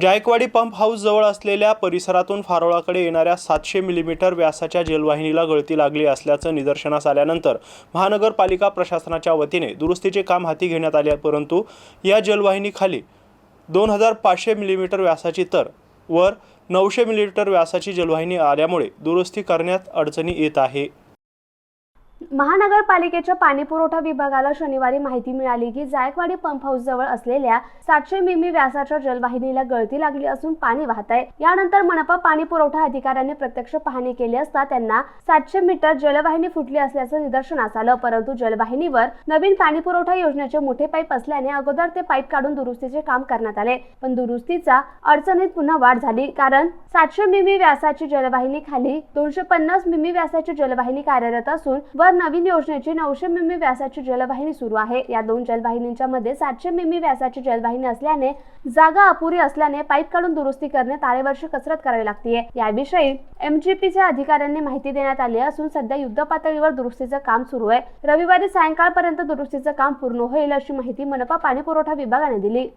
Jayakwadi pump house जवळ असलेल्या परिसरातून फारोळाकडे येणाऱ्या सातशे मिलीमीटर व्यासाच्या जलवाहिनीला गळती लागली असल्याचं निदर्शनास आल्यानंतर महानगरपालिका प्रशासनाच्या वतीने दुरुस्तीचे काम हाती घेण्यात आले परंतु या जलवाहिनीखाली दोन हजार पाचशे मिलीमीटर व्यासाची तर वर नऊशे मिलीमीटर व्यासाची जलवाहिनी आल्यामुळे दुरुस्ती करण्यात अडचणी येत आहे. महानगरपालिकेच्या पाणीपुरवठा विभागाला शनिवारी माहिती मिळाली की जायकवाडी पंप हाऊस जवळ असलेल्या सातशे मिमी व्यासाच्या जलवाहिनीला गळती लागली असून पाणी वाहत आहे. यानंतर मनपा पाणी पुरवठा अधिकाऱ्यांनी प्रत्यक्ष पाहणी केली असता त्यांना सातशे मीटर जलवाहिनी फुटली असल्याचं निदर्शनास आलं परंतु जलवाहिनीवर नवीन पाणी पुरवठा योजनेचे मोठे पाईप असल्याने अगोदर ते पाईप काढून दुरुस्तीचे काम करण्यात आले. पण दुरुस्तीचा अडचणीत पुन्हा वाढ झाली कारण सातशे मिमी व्यासाची जलवाहिनी खाली दोनशे पन्नास मिमी व्यासाची जलवाहिनी कार्यरत असून वर नवीन योजनेची नऊशे मिमी व्यासाची जलवाहिनी सुरू आहे. या दोन जलवाहिनींच्या मध्ये सातशे मिमी व्यासाची जलवाहिनी असल्याने जागा अपुरी असल्याने पाईप काढून दुरुस्ती करणे तारेवर्षी कसरत करावी लागते याविषयी एमजीपीच्या अधिकाऱ्यांनी माहिती देण्यात आली असून सध्या युद्ध पातळीवर दुरुस्तीचं काम सुरू आहे. रविवारी सायंकाळपर्यंत दुरुस्तीचं काम पूर्ण होईल अशी माहिती मनपा पाणी पुरवठा विभागाने दिली.